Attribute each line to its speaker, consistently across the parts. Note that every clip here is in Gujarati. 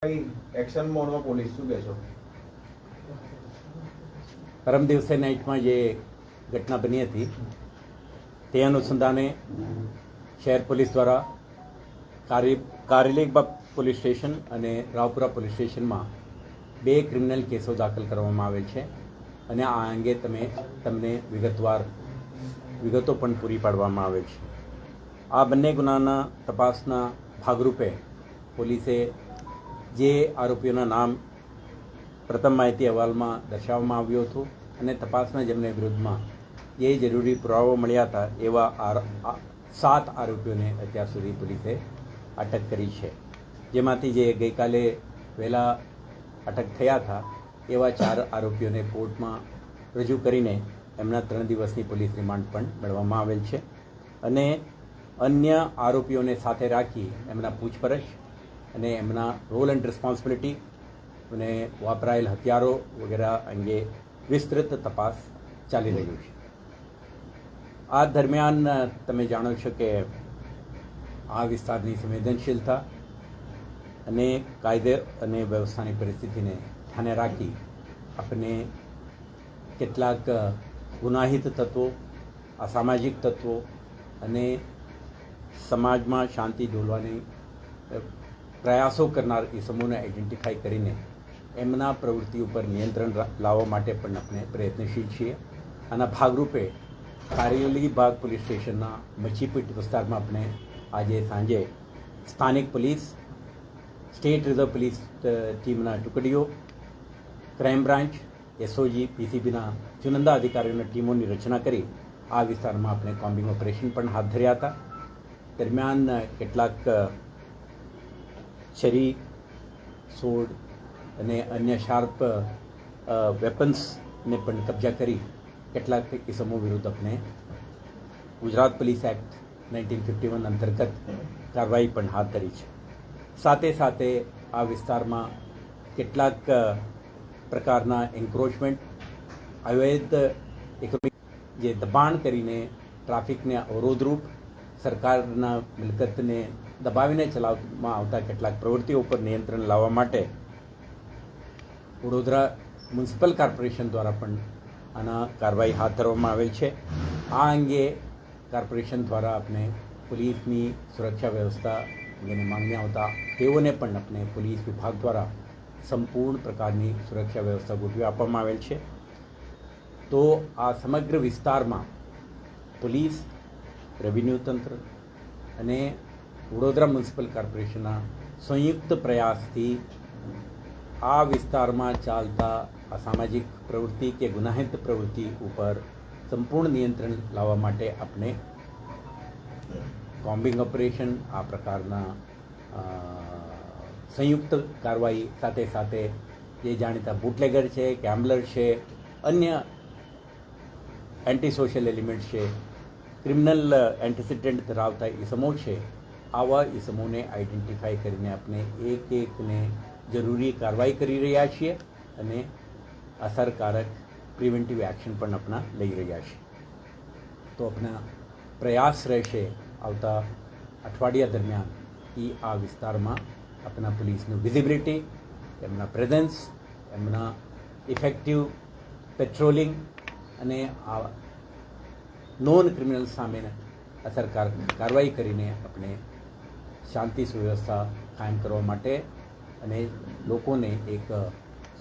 Speaker 1: એક્શન મોડમાં પોલીસ શું કહેશો?
Speaker 2: પરમ દિવસે નાઇટમાં જે ઘટના બની હતી, તે અનુસંધાને શહેર પોલીસ દ્વારા કારી, કારેલીબાગ પોલીસ સ્ટેશન અને રાવપુરા પોલીસ સ્ટેશનમાં બે ક્રિમિનલ કેસો દાખલ કરવામાં આવેલ છે અને આ અંગે તમે, તમને વિગતવાર, વિગતો પણ પૂરી પાડવામાં આવેલ છે. આ બંને ગુનાના તપાસના ભાગરૂપે પોલીસે જે આરોપીઓના નામ પ્રથમ માહિતી અહેવાલમાં દર્શાવવામાં આવ્યું હતું અને તપાસના જેમને વિરુદ્ધમાં જે જરૂરી પુરાવો મળ્યા હતા એવા સાત આરોપીઓને અત્યાર સુધી પોલીસે અટક કરી છે. જેમાંથી જે ગઈકાલે વહેલા અટક થયા હતા, એવા ચાર આરોપીઓને કોર્ટમાં રજૂ કરીને એમના ત્રણ દિવસની પોલીસ રિમાન્ડ પણ મેળવવામાં આવેલ છે. અને અન્ય આરોપીઓને સાથે રાખી એમના પૂછપરછ અને એમના રોલ એન્ડ રિસ્પોન્સિબિલિટી અને વાપરાયેલ હથિયારો વગેરે અંગે વિસ્તૃત તપાસ ચાલી રહ્યું છે. આ દરમિયાન તમે જાણો છો કે આ વિસ્તારની સંવેદનશીલતા અને કાયદે અને વ્યવસ્થાની પરિસ્થિતિને ધ્યાને રાખી આપણે કેટલાક ગુનાહિત તત્વો, અસામાજિક તત્વો અને સમાજમાં શાંતિ ડોલવાની પ્રયાસો કરનાર એ સમૂહને આઈડેન્ટિફાઈ કરીને એમના પ્રવૃત્તિ ઉપર નિયંત્રણ લાવવા માટે પણ આપણે પ્રયત્નશીલ છીએ. આના ભાગરૂપે કારેલી બાગ પોલીસ સ્ટેશનના મચ્છીપીટ વિસ્તારમાં આપણે આજે સાંજે સ્થાનિક પોલીસ, સ્ટેટ રિઝર્વ પોલીસ ટીમના ટુકડીઓ, ક્રાઇમ બ્રાન્ચ એસઓજી પીસીબીના ચુનંદા અધિકારીઓની ટીમોની રચના કરી આ વિસ્તારમાં આપણે કોમ્બિંગ ઓપરેશન પણ હાથ ધર્યા હતા. દરમિયાન કેટલાક છરી સોડ અને અન્ય શાર્પ વેપન્સને પણ કબજા કરી કેટલાક ઇસમો વિરુદ્ધ આપણે Gujarat police act nineteen fifty one અંતર્ગત કાર્યવાહી પણ હાથ ધરી છે. સાથે સાથે આ વિસ્તારમાં કેટલાક પ્રકારના એન્ક્રોચમેન્ટ અવૈધ જે દબાણ કરીને ટ્રાફિકને અવરોધરૂપ સરકારના મિલકતને દબાવીને ચલાવવામાં આવતા કેટલાક પ્રવૃત્તિઓ પર નિયંત્રણ લાવવા માટે વડોદરા મ્યુનિસિપલ કોર્પોરેશન દ્વારા પણ આના કાર્યવાહી હાથ ધરવામાં આવેલ છે. આ અંગે કોર્પોરેશન દ્વારા આપણે પોલીસની સુરક્ષા વ્યવસ્થા અંગેની માંગણી આવતા તેઓને પણ આપણે પોલીસ વિભાગ દ્વારા સંપૂર્ણ પ્રકારની સુરક્ષા વ્યવસ્થા ગોઠવી આપવામાં આવેલ છે. તો આ સમગ્ર વિસ્તારમાં પોલીસ, રેવન્યુ તંત્ર અને વડોદરા મ્યુનિસિપલ કોર્પોરેશનના સંયુક્ત પ્રયાસથી આ વિસ્તારમાં ચાલતા અસામાજિક પ્રવૃત્તિ કે ગુનાહિત પ્રવૃત્તિ ઉપર સંપૂર્ણ નિયંત્રણ લાવવા માટે આપણે કોમ્બિંગ ઓપરેશન આ પ્રકારના સંયુક્ત કાર્યવાહી સાથે સાથે જે જાણીતા બુટલેગર છે, ગેમ્બલર છે, અન્ય એન્ટી સોશિયલ એલિમેન્ટ છે ક્રિમિનલ એન્ટિસિડન્ટ ધરાવતા ઇસમો છે આવા ઇસમોને આઈડેન્ટિફાઈ કરીને આપણે એક એકને જરૂરી કાર્યવાહી કરી રહ્યા છીએ અને અસરકારક પ્રિવેન્ટિવ એક્શન પણ આપણા લઈ રહ્યા છીએ. તો આપણા પ્રયાસ રહેશે આવતા અઠવાડિયા દરમિયાન એ આ વિસ્તારમાં આપણા પોલીસનું વિઝિબિલિટી એમના પ્રેઝન્સ એમના ઇફેક્ટિવ પેટ્રોલિંગ અને આ નોન ક્રિમિનલ સામે અસરકારક કાર્યવાહી કરીને આપણે શાંતિ સુવ્યવસ્થા કાયમ કરવા માટે અને લોકોને એક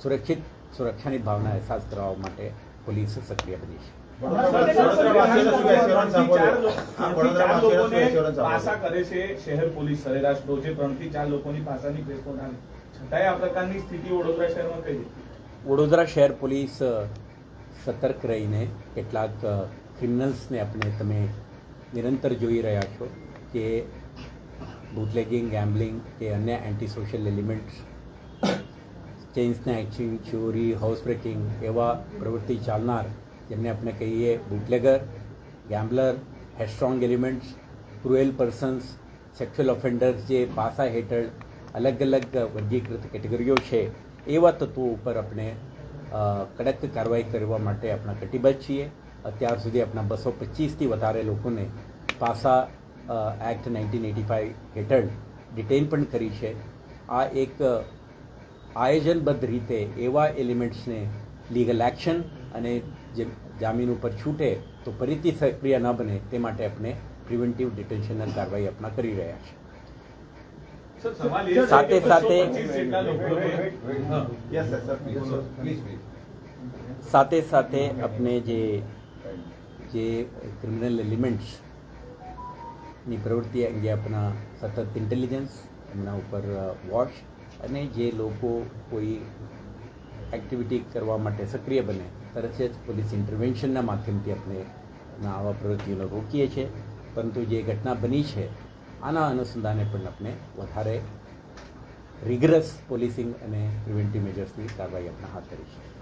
Speaker 2: સુરક્ષિત સુરક્ષાની ભાવના અહેસાસ કરાવવા માટે પોલીસ સક્રિય બની છે.
Speaker 3: શહેર પોલીસ સરેરાશ રોજે ત્રણથી ચાર લોકોની પાસાની છતાંય આ પ્રકારની સ્થિતિ વડોદરા શહેરમાં કઈ
Speaker 2: વડોદરા શહેર પોલીસ સતર્ક રહીને કેટલાક ક્રિમિનલ્સને આપણે તમે નિરંતર જોઈ રહ્યા છો કે બુટલેગિંગ ગેમ્બલિંગ કે અન્ય anti social elements chain snatching ચોરી હાઉસ બ્રેકિંગ એવા પ્રવૃત્તિ ચાલનાર, જેમને આપણે કહીએ bootlegger gambler headstrong elements cruel persons sexual offenders જે પાસા હેઠળ અલગ અલગ વર્ગીકૃત કેટેગરીઓ છે, એવા તત્વો ઉપર આપણે કડક કાર્યવાહી કરવા માટે આપણા કટિબદ્ધ છીએ. અત્યાર સુધી આપણા બસો પચીસથી વધારે લોકોને PASA act nineteen eighty five હેઠળ ડિટેન પણ કરી છે આ એક આયોજનબદ્ધ રીતે એવા એલિમેન્ટ્સને લીગલ એક્શન અને જે જામીન ઉપર છૂટે તો ફરીથી સક્રિય ન બને તે માટે આપણે પ્રિવેન્ટિવ ડિટેન્શનની કાર્યવાહી આપણા કરી રહ્યા
Speaker 3: છે
Speaker 2: સાથે સાથે-
Speaker 3: 225 જેટલા લોકોને હા.
Speaker 1: Yes, sir, sir, please, sir, please, please.
Speaker 2: સાથે સાથે આપણે જે જે ક્રિમિનલ એલિમેન્ટ્સ ની પ્રવૃત્તિ અંગે આપણા સતત ઇન્ટેલિજન્સ એમના ઉપર વોચ અને જે લોકો કોઈ એક્ટિવિટી કરવા માટે સક્રિય બને, તરત જ પોલીસ ઇન્ટરવેન્શનના માધ્યમથી આપણે આવા પ્રવૃત્તિઓને રોકીએ છીએ. પરંતુ જે ઘટના બની છે, આના અનુસંધાને પણ આપણે વધારે રિગરસ પોલીસિંગ અને પ્રિવેન્ટિવ મેજર્સની કાર્યવાહી આપણે હાથ ધરી છે.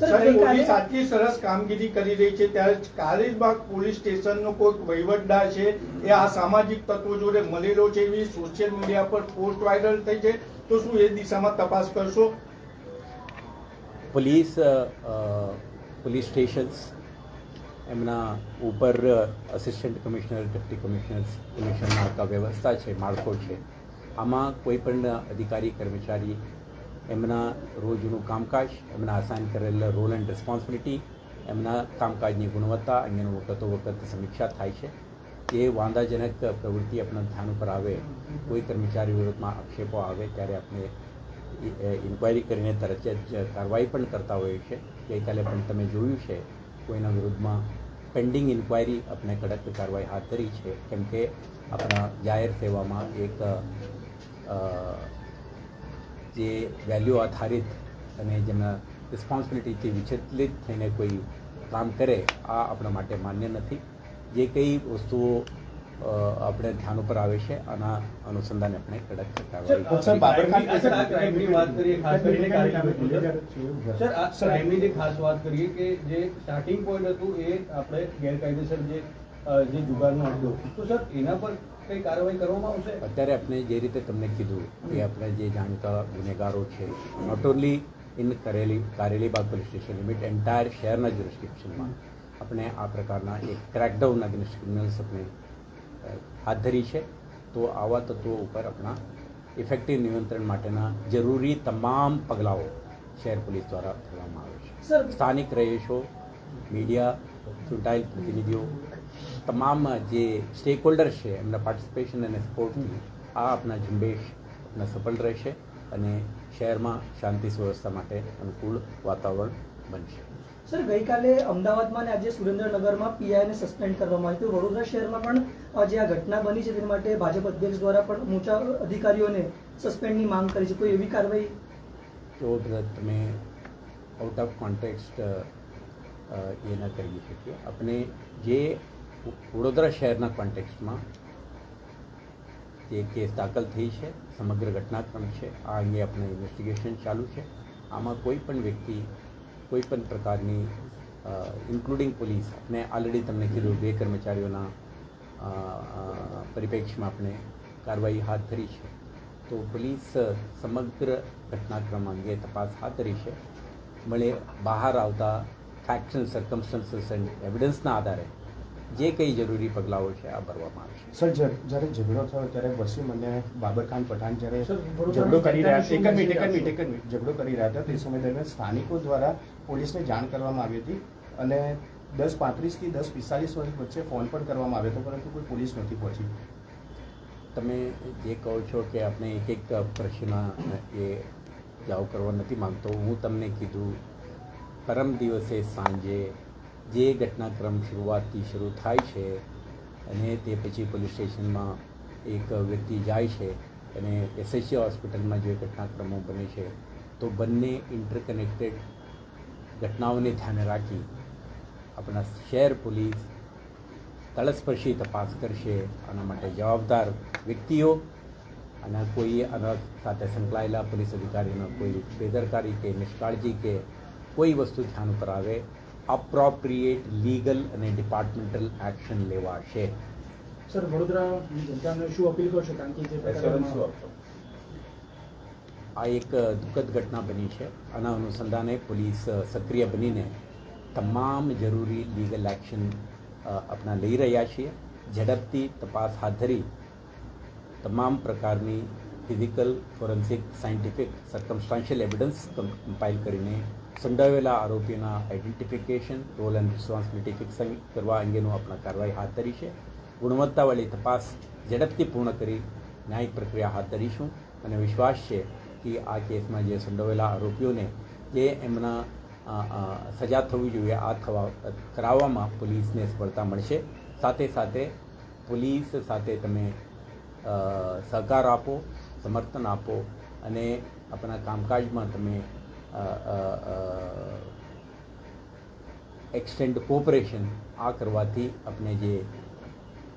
Speaker 4: પોલીસ આટલી સરસ કામગીરી કરી રહી છે. ત્યારે કાલીબાગ પોલીસ સ્ટેશનનો કોઈક વહીવટદાર છે એ આ સામાજિક તત્વો જોડે મળેલો છે એવી સોશિયલ મીડિયા પર પોસ્ટ વાયરલ થઈ છે. તો શું એ દિશામાં તપાસ કરશો?
Speaker 2: પોલીસ પોલીસ સ્ટેશન્સ એમના ઉપર assistant commissioner deputy commissioners commissioner આખા વ્યવસ્થા છે માળખો છે. આમાં કોઈ પણ અધિકારી કર્મચારી એમના રોજનું કામકાજ, એમના અસાઇન કરેલ રોલ એન્ડ રિસ્પોન્સિબિલિટી એમના કામકાજની ગુણવત્તા અંગેનું વખતો વખત સમીક્ષા થાય છે. એ વાંધાજનક પ્રવૃત્તિ આપણા ધ્યાન ઉપર આવે, કોઈ કર્મચારી વિરોધમાં આક્ષેપો આવે ત્યારે આપણે ઇન્ક્વાયરી કરીને તરત જ કાર્યવાહી પણ કરતા હોઈએ છીએ. ગઈકાલે પણ તમે જોયું છે, કોઈના વિરુદ્ધમાં પેન્ડિંગ ઇન્ક્વાયરી આપણે કડક કાર્યવાહી હાથ ધરી છે. કેમ કે આપણા જાહેર સેવામાં એક જે વેલ્યુ આધારિત અને જેમના રિસ્પોન્સિબિલિટીથી વિચલિત થઈને કોઈ કામ કરે આ આપણા માટે માન્ય નથી. જે કઈ વસ્તુઓ આપણે ધ્યાન ઉપર આવે છે આના અનુસંધાને આપણે કડક કરીએ
Speaker 5: ખાસ કરીને સર આ જે ખાસ વાત કરીએ કે જે સ્ટાર્ટિંગ પોઈન્ટ હતું એ આપણે ગેરકાયદેસર જે જે જુગારનો હતો તો સર એના પર કઈ કાર્યવાહી કરવામાં આવશે?
Speaker 2: અત્યારે આપણે જે રીતે તમને કીધું કે આપણે જે જાણીતા ગુનેગારો છે નોટ ઓનલી ઇન કરેલી Karelibaug police station limit entire શહેરના જ્યુરિસ્ડિક્શનમાં આપણે આ પ્રકારના એક ક્રેકડાઉન અગેન્સ્ટ ક્રિમિનલ્સ આપણે હાથ ધરી છે. તો આવા તત્વો ઉપર આપણા ઇફેક્ટિવ નિયંત્રણ માટેના જરૂરી તમામ પગલાઓ શહેર પોલીસ દ્વારા કરવામાં આવે છે. સ્થાનિક રહીશો મીડિયા ચૂંટાયેલ પ્રતિનિધિઓ તમામ જે સ્ટેક હોલ્ડર છે એમના પાર્ટિસિપેશન અને સપોર્ટથી આ આપણા ઝુંબેશ આપણા સફળ રહેશે અને શહેરમાં શાંતિ સુવ્યવસ્થા માટે અનુકૂળ વાતાવરણ બનશે.
Speaker 6: સર ગઈકાલે અમદાવાદમાં અને આજે સુરેન્દ્રનગરમાં પીઆઈને સસ્પેન્ડ કરવામાં આવ્યું. વડોદરા શહેરમાં પણ જે આ ઘટના બની છે તેના માટે ભાજપ અધ્યક્ષ દ્વારા પણ ઊંચા અધિકારીઓને સસ્પેન્ડની માંગ કરી છે. કોઈ એવી કાર્યવાહી?
Speaker 2: તો તમે આઉટ ઓફ કોન્ટેક્સ્ટ એ ન કહી શકીએ. આપણે જે વડોદરા શહેરના કોન્ટેક્સમાં જે કેસ દાખલ થઈ છે, સમગ્ર ઘટનાક્રમ છે. આ અંગે આપણે ઇન્વેસ્ટિગેશન ચાલુ છે. આમાં કોઈ પણ વ્યક્તિ, કોઈ પણ પ્રકારની ઇન્ક્લુડિંગ પોલીસ આપણે ઓલરેડી તમને કીધું, બે કર્મચારીઓના પરિપ્રેક્ષમાં આપણે કાર્યવાહી હાથ ધરી છે. તો પોલીસ સમગ્ર ઘટનાક્રમ અંગે તપાસ હાથ ધરી છે. મળે બહાર આવતા ફેક્ટ્સ એન્ડ સર્કમસ્ટન્સીસ એન્ડ એવિડન્સના આધારે જે કંઈ જરૂરી પગલાઓ છે આ ભરવામાં આવશે
Speaker 7: સર જ- જ્યારે ઝઘડો થયો ત્યારે વસીમ અને બાબરખાન પઠાણ જ્યારે
Speaker 4: સર,
Speaker 7: ઝઘડો કરી રહ્યા એક જ મિનિટ એક જ મિનિટ એક જ મિનિટ. ઝઘડો કરી રહ્યા હતા. તે સમય દરમિયાન સ્થાનિકો દ્વારા પોલીસને જાણ કરવામાં આવી હતી અને દસ પાંત્રીસથી દસ પિસ્તાલીસ વર્ષ વચ્ચે ફોન પણ કરવામાં આવ્યો હતો પરંતુ કોઈ પોલીસ નથી પહોંચી.
Speaker 2: તમે જે કહો છો કે આપણે એક એક પ્રશ્ન એ જાવ કરવા નથી માંગતો હું તમને કીધું પરમ દિવસે સાંજે જે ઘટનાક્રમ શરૂઆતથી શરૂ થાય છે અને તે પછી પોલીસ સ્ટેશનમાં એક વ્યક્તિ જાય છે અને એસએસસી હોસ્પિટલમાં જે ઘટનાક્રમો બને છે, તો બંને ઇન્ટરકનેક્ટેડ ઘટનાઓને ધ્યાને રાખી આપણા શહેર પોલીસ તળસ્પર્શી તપાસ કરશે. આના માટે જવાબદાર વ્યક્તિઓ અને કોઈ આના સાથે સંકળાયેલા પોલીસ અધિકારીનો કોઈ બેદરકારી કે નિષ્કાળજી કે કોઈ વસ્તુ ધ્યાન ઉપર આવે અપ્રોપ્રિએટ લીગલ અને ડિપાર્ટમેન્ટલ એક્શન લેવાશે.
Speaker 4: સર વડોદરા જનતાને શું અપીલ કરશો કારણ કે જે?
Speaker 2: આ એક દુઃખદ ઘટના બની છે. આના અનુસંધાને પોલીસ સક્રિય બનીને તમામ જરૂરી લીગલ એક્શન આપણા લઈ રહ્યા છીએ. ઝડપથી તપાસ હાથ ધરી તમામ પ્રકારની physical forensic scientific circumstantial evidence compile કરીને સંડોવાયેલા આરોપીના identification role and responsibility fixing કરવા અંગેનું આપણે કાર્યવાહી હાથ ધરી છે. ગુણવત્તાવાળી તપાસ ઝડપથી પૂર્ણ કરી ન્યાયિક પ્રક્રિયા હાથ ધરીશું. અને વિશ્વાસ છે કે આ કેસમાં જે સંડોવેલા આરોપીઓને જે એમના સજા થવી જોઈએ, આ થવા, કરાવવામાં પોલીસને સફળતા મળશે. સાથે સાથે પોલીસ સાથે તમે સહકાર આપો, સમર્થન આપો અને આપણા કામકાજમાં તમે એક્સટેન્ડ કોઓપરેશન આ કરવાથી આપણે જે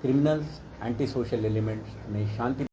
Speaker 2: ક્રિમિનલ્સ એન્ટી સોશિયલ એલિમેન્ટ્સ અને શાંતિ